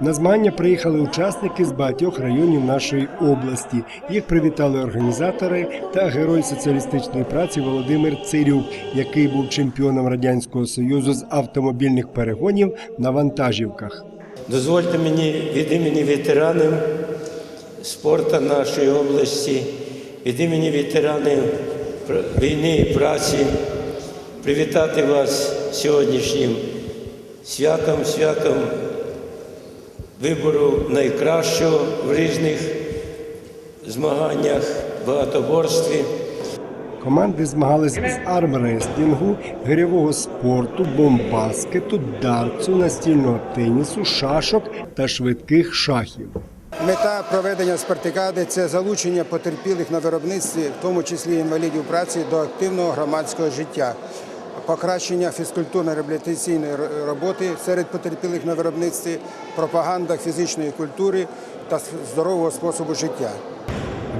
На змагання приїхали учасники з багатьох районів нашої області. Їх привітали організатори та герой соціалістичної праці Володимир Цирюк, який був чемпіоном радянського союзу з автомобільних перегонів на вантажівках. Дозвольте мені від імені ветеранів спорту нашої області, від імені ветеранів війни і праці привітати вас сьогоднішнім святом, святом вибору найкращого в різних змаганнях, багатоборстві. Команди змагались з армрестлінгу, гирьового спорту, бомбаскету, дартсу, настільного тенісу, шашок та швидких шахів. Мета проведення спартакіади – це залучення потерпілих на виробництві, в тому числі інвалідів праці, до активного громадського життя, покращення фізкультурно-реабілітаційної роботи серед потерпілих на виробництві, пропаганда фізичної культури та здорового способу життя.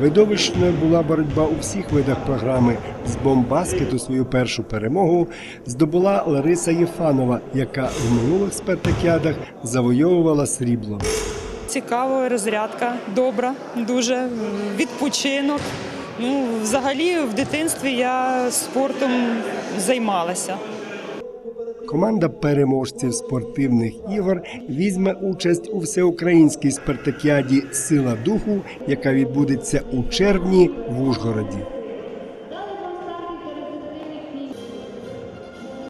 Видовищною була боротьба у всіх видах програми. З бомбаскету свою першу перемогу здобула Лариса Єфанова, яка в минулих спартакіадах завойовувала срібло. Цікаво, розрядка добра, дуже відпочинок. Ну, взагалі, в дитинстві я спортом займалася. Команда переможців спортивних ігор візьме участь у всеукраїнській спартакіаді Сила духу, яка відбудеться у червні в Ужгороді.